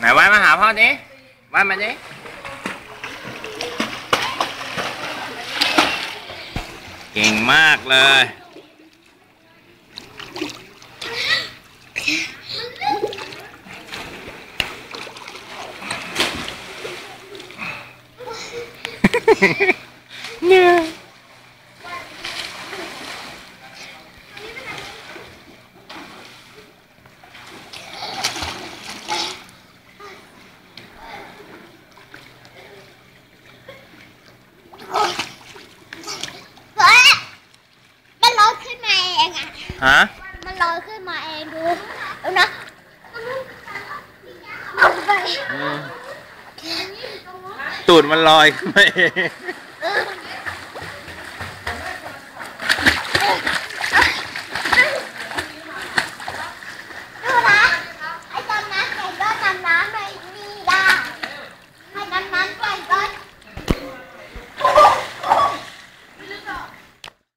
ว่ายมาหาพ่อดิว่ายมาดิเก่งมากเลยเนี่ย เฮ้ยมั นลอยขึ้นมาเองอะ ฮะ มันลอยขึ้นมาเองดูดูนะมันไปอืมตูดมันลอยขึ้นมาเอง